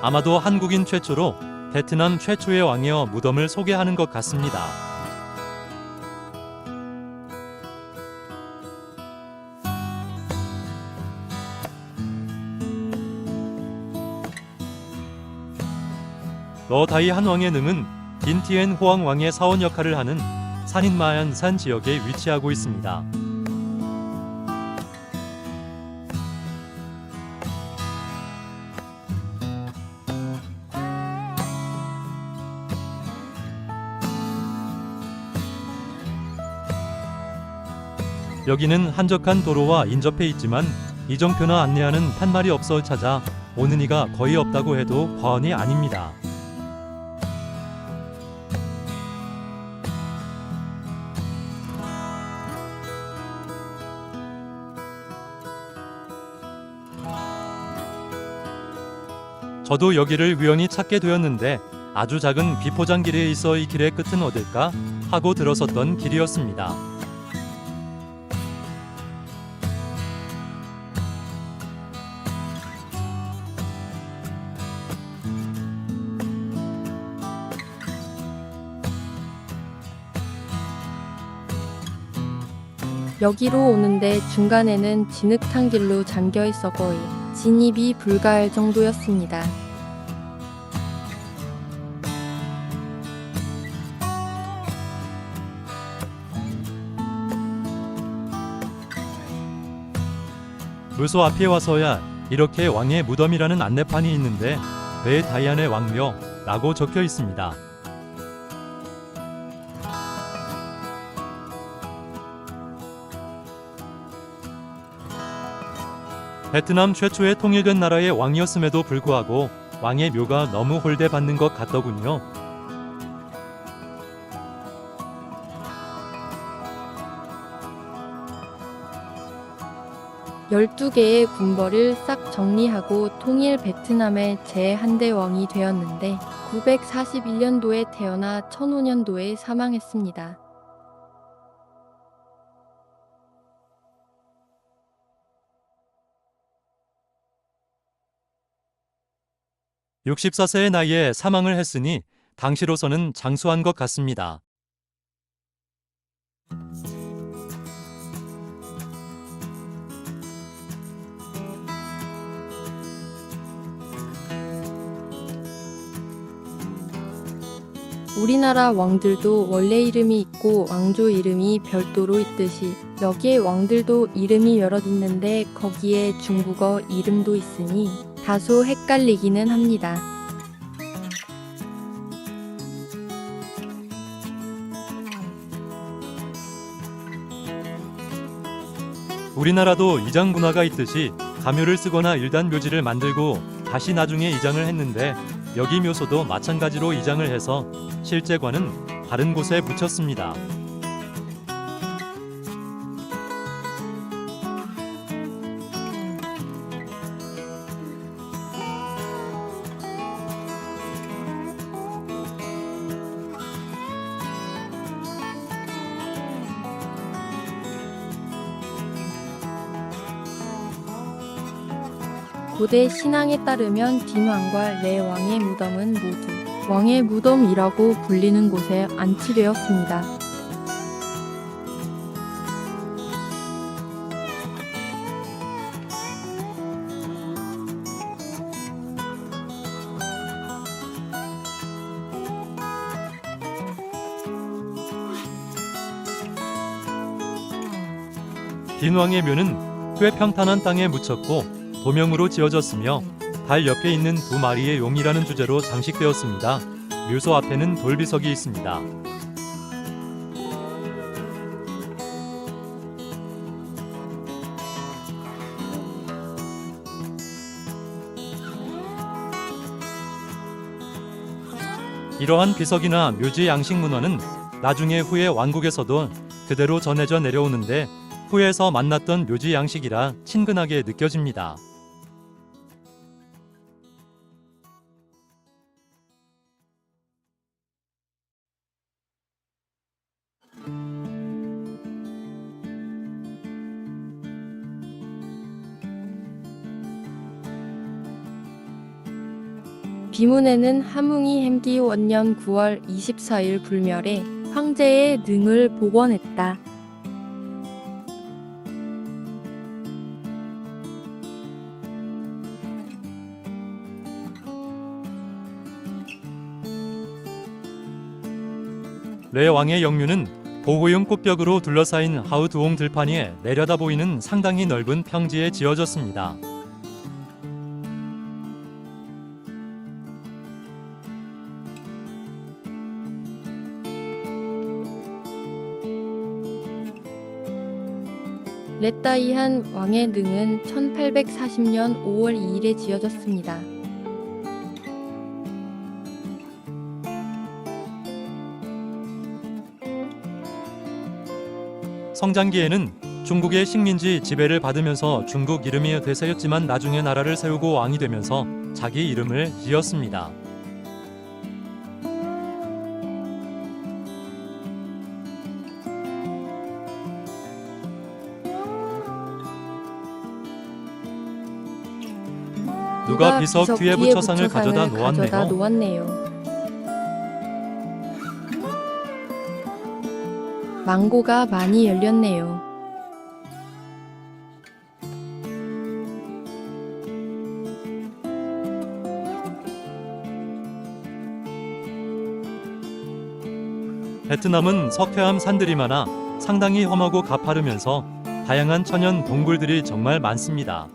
아마도 한국인 최초로 베트남 최초의 왕이어 무덤을 소개하는 것 같습니다. 러다이 한 왕의 능은 딘티엔 호황 왕의 사원 역할을 하는 산인마얀산 지역에 위치하고 있습니다. 여기는 한적한 도로와 인접해 있지만 이정표나 안내하는 판말이 없어 찾아 오는 이가 거의 없다고 해도 과언이 아닙니다. 저도 여기를 우연히 찾게 되었는데 아주 작은 비포장 길에 있어 이 길의 끝은 어딜까 하고 들어섰던 길이었습니다. 여기로 오는데 중간에는 진흙탕 길로 잠겨 있어 거의 진입이 불가할 정도였습니다. 묘소 앞에 와서야 이렇게 왕의 무덤이라는 안내판이 있는데 왜 다이안의 왕묘라고 적혀 있습니다. 베트남 최초의 통일된 나라의 왕이었음에도 불구하고 왕의 묘가 너무 홀대받는 것 같더군요. 열두 개의 군벌을 싹 정리하고 통일 베트남의 제1대 왕이 되었는데 941년도에 태어나 1005년도에 사망했습니다. 육십사 세의 나이에 사망을 했으니 당시로서는 장수한 것 같습니다. 우리나라 왕들도 원래 이름이 있고 왕조 이름이 별도로 있듯이 여기에 왕들도 이름이 여럿 있는데 거기에 중국어 이름도 있으니 다소 헷갈리기는 합니다. 우리나라도 이장 문화가 있듯이 가묘를 쓰거나 일단 묘지를 만들고 다시 나중에 이장을 했는데 여기 묘소도 마찬가지로 이장을 해서 실제관은 다른 곳에 붙였습니다. 고대 신앙에 따르면 딘왕과 레왕의 무덤은 모두 왕의 무덤이라고 불리는 곳에 안치되었습니다. 딘왕의 묘는 꽤 평탄한 땅에 묻혔고 도명으로 지어졌으며 달 옆에 있는 두 마리의 용이라는 주제로 장식되었습니다. 묘소 앞에는 돌비석이 있습니다. 이러한 비석이나 묘지 양식 문화는 나중에 후에 왕국에서도 그대로 전해져 내려오는데 후에서 만났던 묘지 양식이라 친근하게 느껴집니다. 비문에는 하뭉이 햄기 원년 9월 24일 불멸해 황제의 능을 복원했다. 레왕의 영묘는 보호용 꽃벽으로 둘러싸인 하우두옹 들판 위에 내려다 보이는 상당히 넓은 평지에 지어졌습니다. 레따이한 왕의 능은 1840년 5월 2일에 지어졌습니다. 성장기에는 중국의 식민지 지배를 받으면서 중국 이름이 되새겼지만 나중에 나라를 세우고 왕이 되면서 자기 이름을 지었습니다. 누가 비석 뒤에 부처상을 가져다 놓았네요. 놓았네요. 망고가 많이 열렸네요. 베트남은 석회암 산들이 많아 상당히 험하고 가파르면서 다양한 천연 동굴들이 정말 많습니다.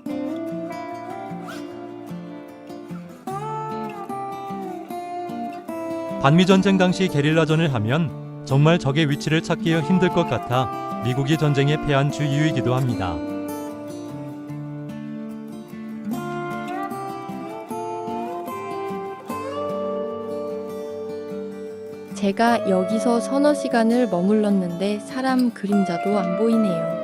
반미 전쟁 당시 게릴라전을 하면 정말 적의 위치를 찾기 힘들 것 같아 미국이 전쟁에 패한 주 이유이기도 합니다. 제가 여기서 서너 시간을 머물렀는데 사람 그림자도 안 보이네요.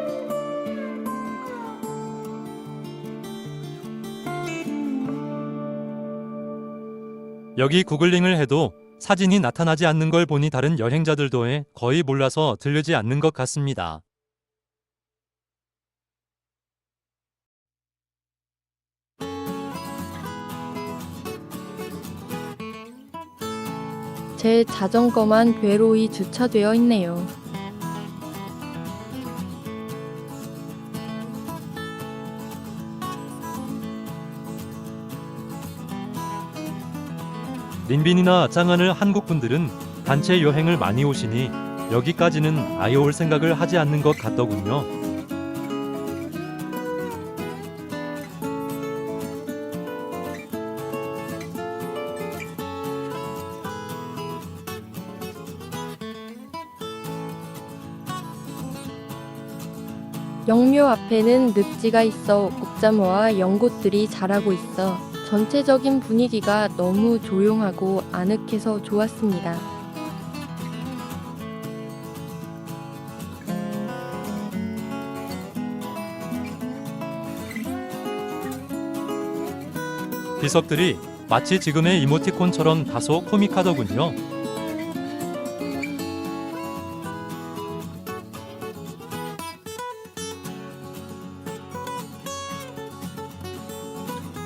여기 구글링을 해도 사진이 나타나지 않는 걸 보니 다른 여행자들도 해 거의 몰라서 들르지 않는 것 같습니다. 제 자전거만 괴로이 주차되어 있네요. 린빈이나 짱안을 한국 분들은 단체 여행을 많이 오시니 여기까지는 아예 올 생각을 하지 않는 것 같더군요. 영묘 앞에는 늪지가 있어 옥자모와 연꽃들이 자라고 있어 전체적인 분위기가 너무 조용하고 아늑해서 좋았습니다. 비석들이 마치 지금의 이모티콘처럼 다소 코믹하더군요.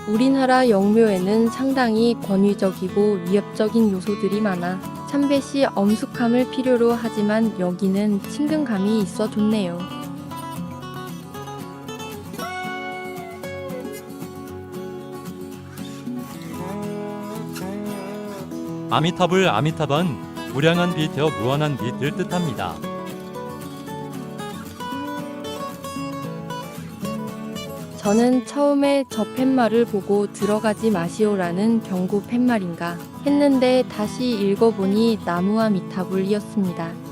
우리나라 영묘에는 상당히 권위적이고 위협적인 요소들이 많아 참배 시 엄숙함을 필요로 하지만 여기는 친근감이 있어 좋네요. 아미타불 아미타반 무량한 빛여 무한한 빛을 뜻합니다. 저는 처음에 저 팻말을 보고 들어가지 마시오라는 경고 팻말인가 했는데 다시 읽어보니 나무와 미타불이었습니다.